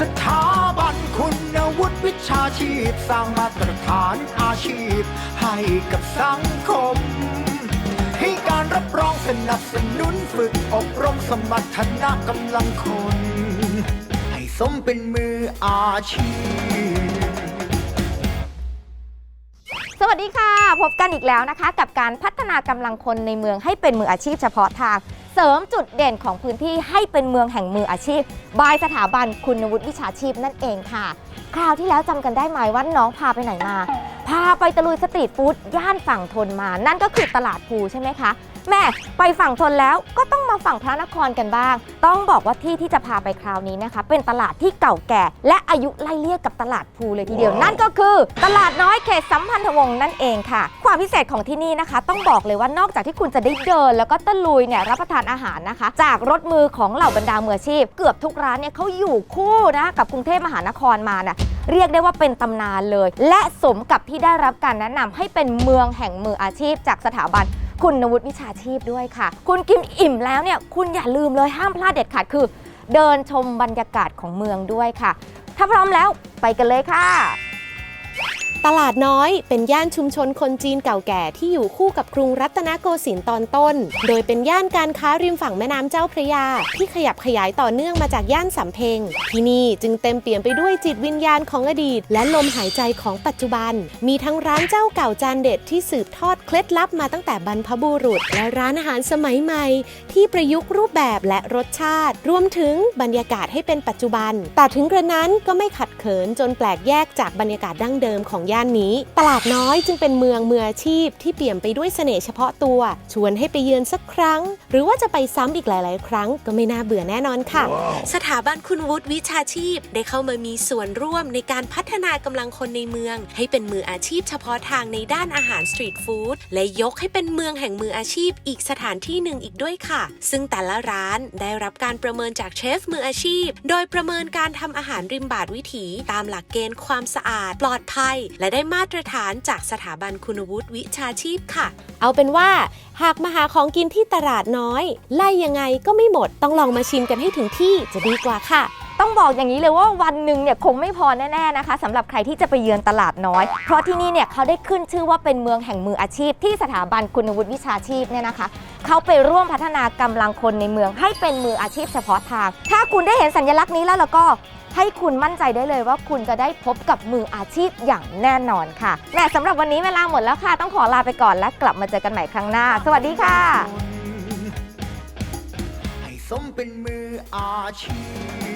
สถาบันคุณวุฒิวิชาชีพ สร้างมาตรฐานอาชีพ ให้กับสังคม ให้การรับรองสนับสนุนฝึกอบรมสมรรถนะกำลังคน ให้สมเป็นมืออาชีพ สวัสดีค่ะ พบกันอีกแล้วนะคะ กับการพัฒนากำลังคนในเมืองให้เป็นมืออาชีพเฉพาะทาง เสริมจุดเด่นของพื้นที่ให้เป็นเมืองแห่งมืออาชีพ บายสถาบันคุณวุฒิวิชาชีพนั่นเองค่ะ คราวที่แล้วจำกันได้ไหมว่าน้องพาไปไหนมา พาไปตะลุยสตรีทฟู้ดย่านฝั่งทนมา นั่นก็คือตลาดภูใช่ไหมคะ แม่ไปฝั่งทนแล้วก็ต้องมาฝั่งพระนครกันบ้าง ต้องบอกว่าที่ที่จะพาไปคราวนี้นะคะ เป็นตลาดที่เก่าแก่ และอายุไล่เลี่ยกับตลาดภูเลยทีเดียว นั่นก็คือ ตลาดน้อยเขตสัมพันธวงศ์นั่นเองค่ะ ความพิเศษของที่นี่นะคะ ต้องบอกเลยว่านอกจากที่คุณจะได้เดิน แล้วก็ตะลุยเนี่ยรับประทานอาหารนะคะ จากรถมือของเหล่าบรรดามืออาชีพ เกือบทุกร้านเนี่ยเขาอยู่คู่นะกับกรุงเทพมหานครมาน่ะเรียกได้ว่าเป็นตำนานเลย และสมกับที่ได้รับการแนะนำให้เป็นเมืองแห่งมืออาชีพ จากสถาบัน คุณวุฒิวิชาชีพด้วยค่ะ คุณกินอิ่มแล้วเนี่ยคุณอย่าลืมเลยห้ามพลาดเด็ดขาดคือ เดินชมบรรยากาศของเมืองด้วยค่ะ ถ้าพร้อมแล้วไปกันเลยค่ะ ตลาดน้อยเป็นย่านชุมชนคนจีนเก่าแก่ที่อยู่คู่กับกรุงรัตนโกสินทร์ตอนต้น โดยเป็นย่านการค้าริมฝั่งแม่น้ำเจ้าพระยา ที่ขยับขยายต่อเนื่องมาจากย่านสำเพ็ง ที่นี่จึงเต็มเปี่ยมไปด้วยจิตวิญญาณของอดีต และลมหายใจของปัจจุบัน มีทั้งร้านเจ้าเก่าจานเด็ดที่สืบทอดเคล็ดลับมาตั้งแต่บรรพบุรุษ และร้านอาหารสมัยใหม่ ที่ประยุกต์รูปแบบและรสชาติ รวมถึงบรรยากาศให้เป็นปัจจุบัน แต่ถึงกระนั้นก็ไม่ขัดเขินจนแปลกแยกจากบรรยากาศดั้งเดิมของย่านนี้ ตลาดน้อยจึงเป็นเมืองมืออาชีพที่เปี่ยมไปด้วยเสน่ห์เฉพาะตัว ชวนให้ไปเยือนสักครั้ง หรือว่าจะไปซ้ำอีกหลาย ๆ ครั้งก็ไม่น่าเบื่อแน่นอนค่ะสถาบันคุณวุฒิวิชาชีพ ได้เข้ามามีส่วนร่วมในการพัฒนากำลังคนในเมือง ให้เป็นมืออาชีพเฉพาะทางในด้านอาหารสตรีทฟู้ดและยกให้เป็นเมืองแห่งมืออาชีพอีกสถานที่หนึ่งอีกด้วยค่ะ ซึ่งแต่ละร้านได้รับการประเมินจากเชฟมืออาชีพ โดยประเมินการทำอาหารริมบาทวิถี ตามหลักเกณฑ์ความสะอาด ปลอดภัยและได้มาตรฐานจากสถาบันคุณวุฒิวิชาชีพค่ะ เอาเป็นว่า หากมาหาของกินที่ตลาดน้อย ไล่ยังไงก็ไม่หมดต้องลองมาชิมกันให้ถึงที่จะดีกว่าค่ะต้องบอกอย่างนี้เลยว่าวันหนึ่งเนี่ยคงไม่พอแน่ๆนะคะสำหรับใครที่จะไปเยือนตลาดน้อย เพราะที่นี่เนี่ยเขาได้ขึ้นชื่อว่าเป็นเมืองแห่งมืออาชีพ ที่สถาบันคุณวุฒิวิชาชีพเนี่ยนะคะ เขาไปร่วมพัฒนากำลังคนในเมืองให้เป็นมืออาชีพเฉพาะทาง ถ้าคุณได้เห็นสัญลักษณ์นี้แล้วแล้วก็ ให้คุณมั่นใจได้เลยว่าคุณจะได้พบกับมืออาชีพอย่างแน่นอนค่ะแม่สำหรับวันนี้เวลาหมดแล้วค่ะ ต้องขอลาไปก่อนและกลับมาเจอกันใหม่ครั้งหน้า สวัสดีค่ะ ให้สมเป็นมืออาชีพ